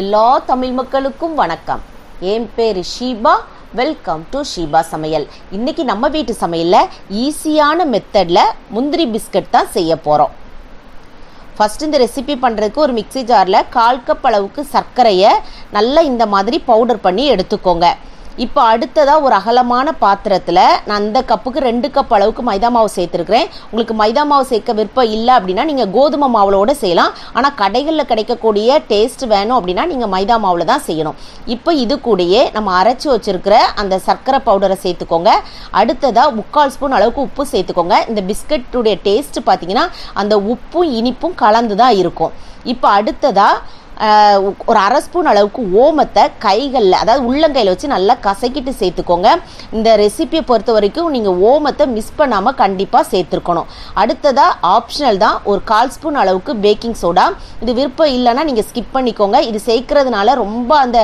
எல்லா தமிழ் மக்களுக்கும் வணக்கம். என் பேர் ஷீபா. வெல்கம் டு ஷீபா சமையல். இன்னைக்கு நம்ம வீட்டு சமையலில் ஈஸியான மெத்தடில் முந்திரி பிஸ்கட் தான் செய்ய போகிறோம் ஃபஸ்ட் இந்த ரெசிபி பண்ணுறதுக்கு ஒரு மிக்ஸி ஜாரில் கால் கப் அளவுக்கு சர்க்கரையை நல்லா இந்த மாதிரி பவுடர் பண்ணி எடுத்துக்கோங்க. இப்போ அடுத்ததாக ஒரு அகலமான பாத்திரத்தில் நான் இந்த கப்புக்கு ரெண்டு கப் அளவுக்கு மைதா மாவு சேர்த்துருக்கிறேன். உங்களுக்கு மைதா மாவு சேர்க்க விருப்பம் இல்லை அப்படின்னா நீங்கள் கோதுமை மாவுளோட செய்யலாம். ஆனால் கடைகளில் கிடைக்கக்கூடிய டேஸ்ட் வேணும் அப்படின்னா நீங்கள் மைதா மாவில் தான் செய்யணும். இப்போ இது கூடயே நம்ம அரைச்சி வச்சிருக்கிற அந்த சர்க்கரை பவுடரை சேர்த்துக்கோங்க. அடுத்ததாக முக்கால் ஸ்பூன் அளவுக்கு உப்பு சேர்த்துக்கோங்க. இந்த பிஸ்கட்டுடைய டேஸ்ட் பார்த்தீங்கன்னா அந்த உப்பும் இனிப்பும் கலந்து தான் இருக்கும். இப்போ அடுத்ததாக ஒரு அரை ஸ்பூன் அளவுக்கு ஓமத்தை கைகளில் அதாவது உள்ளங்கையில் வச்சு நல்லா கசக்கிட்டு சேர்த்துக்கோங்க. இந்த ரெசிபியை பொறுத்த வரைக்கும் நீங்கள் ஓமத்தை மிஸ் பண்ணாமல் கண்டிப்பாக சேர்த்துருக்கணும். அடுத்ததாக ஆப்ஷனல் தான் ஒரு கால் ஸ்பூன் அளவுக்கு பேக்கிங் சோடா இது விருப்பம் இல்லைன்னா நீங்கள் ஸ்கிப் பண்ணிக்கோங்க. இது சேர்க்கறதுனால ரொம்ப அந்த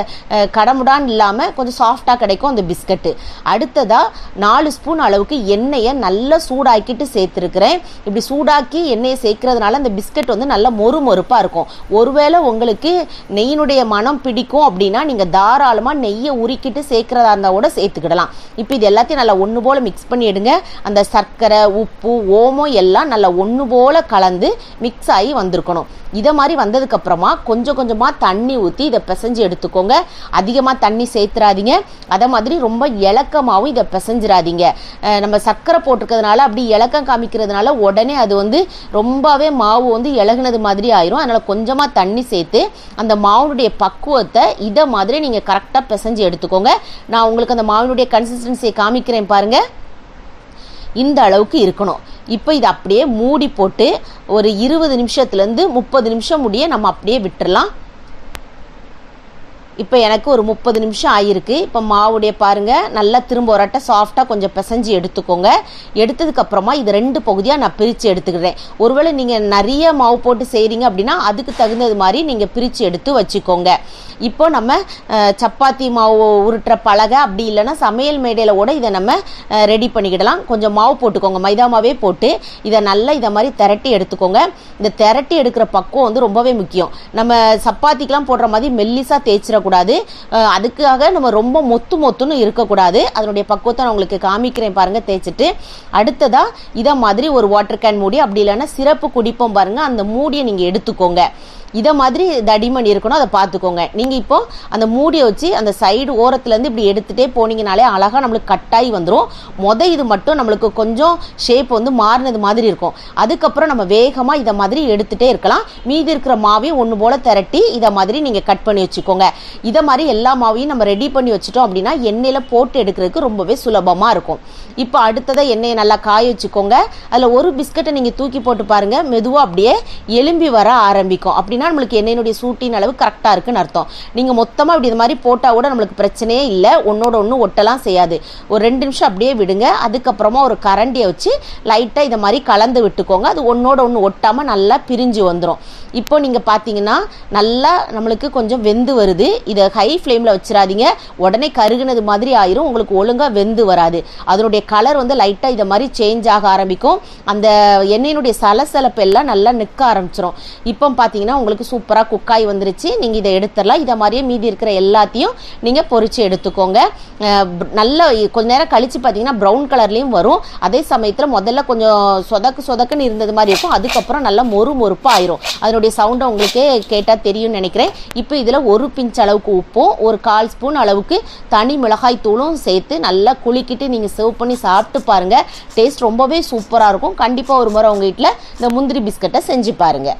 கடமுடான் இல்லாமல் கொஞ்சம் சாஃப்டாக கிடைக்கும் அந்த பிஸ்கட்டு அடுத்ததாக நாலு ஸ்பூன் அளவுக்கு எண்ணெயை நல்லா சூடாக்கிட்டு சேர்த்துருக்குறேன். இப்படி சூடாக்கி எண்ணெயை சேர்க்கறதுனால அந்த பிஸ்கட் வந்து நல்லா மொறு மொறுப்பாக இருக்கும். ஒருவேளை உங்களுக்கு நெய்யினுடைய மனம் பிடிக்கும் அப்படின்னா நீங்கள் தாராளமாக நெய்யை உருக்கிட்டு சேர்க்குறதா இருந்தால் கூட சேர்த்துக்கிடலாம். இப்போ இது எல்லாத்தையும் நல்லா ஒன்று போல் மிக்ஸ் பண்ணி எடுங்க. அந்த சர்க்கரை உப்பு ஓமம் எல்லாம் நல்லா ஒன்று போல் கலந்து மிக்ஸ் ஆகி வந்திருக்கணும். இதை மாதிரி வந்ததுக்கப்புறமா கொஞ்சம் கொஞ்சமாக தண்ணி ஊற்றி இதை பிசைஞ்சு எடுத்துக்கோங்க. அதிகமாக தண்ணி சேர்த்துறாதீங்க. அதை மாதிரி ரொம்ப இலக்கமாகவும் இதை பிசைஞ்சிடாதீங்க நம்ம சர்க்கரை போட்டிருக்கிறதுனால அப்படி இலக்கம் காமிக்கிறதுனால உடனே அது வந்து ரொம்பவே மாவு வந்து இலகுனது மாதிரி ஆயிரும். அதனால் கொஞ்சமாக தண்ணி சேர்த்து அந்த மாவுனுடைய பக்குவத்தை இதை மாதிரி நீங்கள் கரெக்டாக பிசைஞ்சு எடுத்துக்கோங்க. நான் உங்களுக்கு அந்த மாவினுடைய கன்சிஸ்டன்சியை காமிக்கிறேன் பாருங்கள் இந்த அளவுக்கு இருக்கணும். இப்போ இதை அப்படியே மூடி போட்டு ஒரு இருபது நிமிஷத்துலேருந்து முப்பது நிமிஷம் முடிய நம்ம அப்படியே விட்டுடலாம் இப்போ எனக்கு ஒரு முப்பது நிமிஷம் ஆகிருக்கு இப்போ மாவுடைய பாருங்கள் நல்லா திரும்ப ஒரு அட்டை சாஃப்டாக கொஞ்சம் பிசைஞ்சு எடுத்துக்கோங்க. எடுத்ததுக்கப்புறமா இது ரெண்டு பகுதியாக நான் பிரித்து எடுத்துக்கிறேன். ஒருவேளை நீங்கள் நிறைய மாவு போட்டு செய்கிறீங்க அப்படின்னா அதுக்கு தகுந்தது மாதிரி நீங்கள் பிரித்து எடுத்து வச்சுக்கோங்க. இப்போ நம்ம சப்பாத்தி மாவு உருட்டுற பலகை அப்படி இல்லைன்னா சமையல் மேடையில் கூட இதை நம்ம ரெடி பண்ணிக்கிடலாம். கொஞ்சம் மாவு போட்டுக்கோங்க. மைதா மாவே போட்டு இதை நல்லா இதை மாதிரி திரட்டி எடுத்துக்கோங்க. இந்த திரட்டி எடுக்கிற பக்குவம் வந்து ரொம்பவே முக்கியம். நம்ம சப்பாத்திக்கெலாம் போடுற மாதிரி மெல்லிசாக தேய்ச்சிட அஹ், அதுக்காக நம்ம ரொம்ப மொத்து மொத்துன்னு இருக்கக்கூடாது. அதனுடைய பக்குவத்தை நான் உங்களுக்கு காமிக்கிறேன் பாருங்கள் தேய்ச்சிட்டு. அடுத்ததாக இதை மாதிரி ஒரு வாட்டர் கேன் மூடி அப்படி இல்லைன்னா சிறப்பு குடிப்போம் பாருங்கள் அந்த மூடியை நீங்கள் எடுத்துக்கோங்க. இதை மாதிரி தடிமன் இருக்கணும் அதை பார்த்துக்கோங்க. நீங்கள் இப்போ அந்த மூடியை வச்சு அந்த சைடு ஓரத்துலேருந்து இப்படி எடுத்துகிட்டே போனீங்கனாலே அழகாக நம்மளுக்கு கட்டாகி வந்துடும் மொத இது மட்டும் நம்மளுக்கு கொஞ்சம் ஷேப் வந்து மாறினது மாதிரி இருக்கும். அதுக்கப்புறம் நம்ம வேகமாக இதை மாதிரி எடுத்துகிட்டே இருக்கலாம். மீதி இருக்கிற மாவையும் ஒன்று போல் திரட்டி இதை மாதிரி நீங்கள் கட் பண்ணி வச்சுக்கோங்க. இதை மாதிரி எல்லா மாவையும் நம்ம ரெடி பண்ணி வச்சுட்டோம் அப்படின்னா எண்ணெயில் போட்டு எடுக்கிறதுக்கு ரொம்பவே சுலபமாக இருக்கும். இப்போ அடுத்ததாக எண்ணெயை நல்லா காய வச்சுக்கோங்க. அதில் ஒரு பிஸ்கட்டை நீங்கள் தூக்கி போட்டு பாருங்கள் மெதுவாக அப்படியே எலும்பி வர ஆரம்பிக்கும். அப்படின்னா நம்மளுக்கு எண்ணெயினுடைய சூட்டின் அளவு கரெக்டாக இருக்குன்னு அர்த்தம். நீங்கள் மொத்தமாக இப்படி இது மாதிரி போட்டால் கூட நம்மளுக்கு பிரச்சனையே இல்லை. ஒன்றோட ஒன்று ஒட்டலாம் செய்யாது. ஒரு ரெண்டு நிமிஷம் அப்படியே விடுங்க. அதுக்கப்புறமா ஒரு கரண்டியை வச்சு லைட்டாக இதை மாதிரி கலந்து விட்டுக்கோங்க. அது ஒன்றோட ஒன்று ஒட்டாமல் நல்லா பிரிஞ்சு வந்துடும் இப்போ நீங்கள் பார்த்தீங்கன்னா நல்லா நம்மளுக்கு கொஞ்சம் வெந்து வருது. இதை ஹை ஃப்ளேமில் வச்சிடாதீங்க. உடனே கருகுனது மாதிரி ஆயிரும். உங்களுக்கு ஒழுங்காக வெந்து வராது. அதனுடைய கலர் வந்து லைட்டாக இதை மாதிரி சேஞ்ச் ஆக ஆரம்பிக்கும். அந்த எண்ணெயினுடைய சலசலப்பு எல்லாம் நல்லா நிற்க ஆரம்பிச்சிடும் இப்போ பார்த்தீங்கன்னா உங்களுக்கு உங்களுக்கு சூப்பராக குக்காய் வந்துருச்சு. நீங்கள் இதை எடுத்துடலாம். இதை மாதிரியே மீதி இருக்கிற எல்லாத்தையும் நீங்கள் பொறிச்சு எடுத்துக்கோங்க. நல்ல கொஞ்ச நேரம் கழித்து பார்த்தீங்கன்னா ப்ரௌன் கலர்லேயும் வரும். அதே சமயத்தில் முதல்ல கொஞ்சம் சொதக்கு சொதக்குன்னு இருந்தது மாதிரி இருக்கும். அதுக்கப்புறம் நல்லா மொறு மொறுப்பாக ஆயிரும். அதனுடைய சவுண்டை உங்களுக்கே கேட்டால் தெரியும்னு நினைக்கிறேன். இப்போ இதில் ஒரு பிஞ்ச் அளவுக்கு உப்பும் ஒரு கால் ஸ்பூன் அளவுக்கு தனி மிளகாய் தூளும் சேர்த்து நல்லா குலுக்கிட்டு நீங்கள் சர்வ் பண்ணி சாப்பிட்டு பாருங்கள் டேஸ்ட் ரொம்பவே சூப்பராக இருக்கும். கண்டிப்பாக ஒரு முறை உங்கள் வீட்டில் இந்த முந்திரி பிஸ்கட்டை செஞ்சு பாருங்கள்